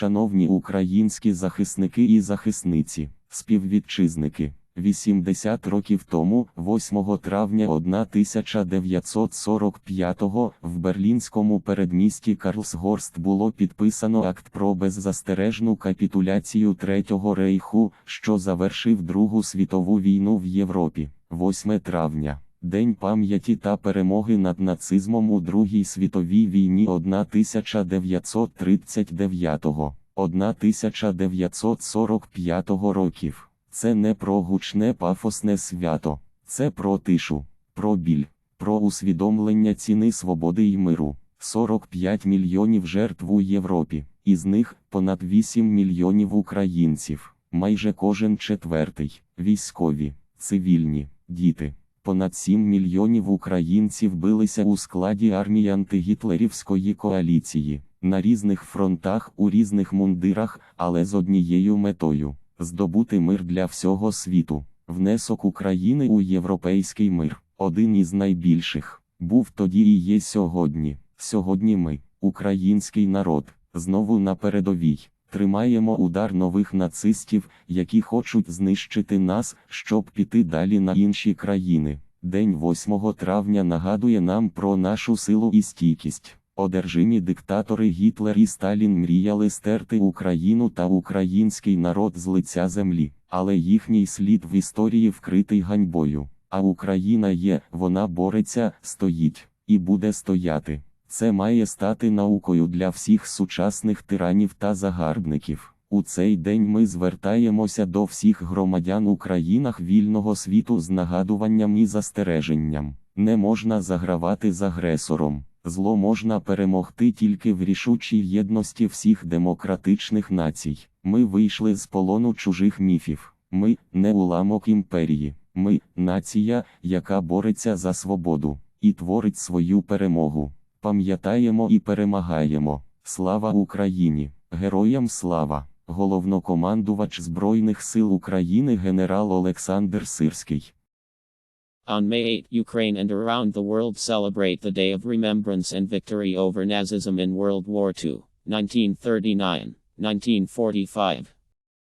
Шановні українські захисники і захисниці, співвітчизники, 80 років тому, 8 травня 1945-го, в берлінському передмісті Карлсгорст було підписано акт про беззастережну капітуляцію Третього рейху, що завершив Другу світову війну в Європі. 8 травня. День пам'яті та перемоги над нацизмом у Другій світовій війні 1939-1945 років. Це не про гучне пафосне свято, це про тишу, про біль, про усвідомлення ціни свободи й миру. 45 мільйонів жертв у Європі, із них понад 8 мільйонів українців, майже кожен четвертий, військові, цивільні, діти. Понад 7 мільйонів українців билися у складі армії антигітлерівської коаліції, на різних фронтах у різних мундирах, але з однією метою здобути мир для всього світу. Внесок України у європейський мир, один із найбільших, був тоді і є сьогодні. Сьогодні ми, український народ, знову на передовій. Тримаємо удар нових нацистів, які хочуть знищити нас, щоб піти далі на інші країни. День 8 травня нагадує нам про нашу силу і стійкість. Одержимі диктатори Гітлер і Сталін мріяли стерти Україну та український народ з лиця землі, але їхній слід в історії вкритий ганьбою. А Україна є, вона бореться, стоїть і буде стояти. Це має стати наукою для всіх сучасних тиранів та загарбників. У цей день ми звертаємося до всіх громадян у країнах вільного світу з нагадуванням і застереженням. Не можна загравати з агресором. Зло можна перемогти тільки в рішучій єдності всіх демократичних націй. Ми вийшли з полону чужих міфів. Ми не уламок імперії. Ми нація, яка бореться за свободу і творить свою перемогу. Пам'ятаємо і перемагаємо. Слава Україні! Героям слава! Головнокомандувач Збройних сил України генерал Олександр Сирський. On May 8, Ukraine and around the world celebrate the Day of Remembrance and Victory over Nazism in World War II, 1939 1945.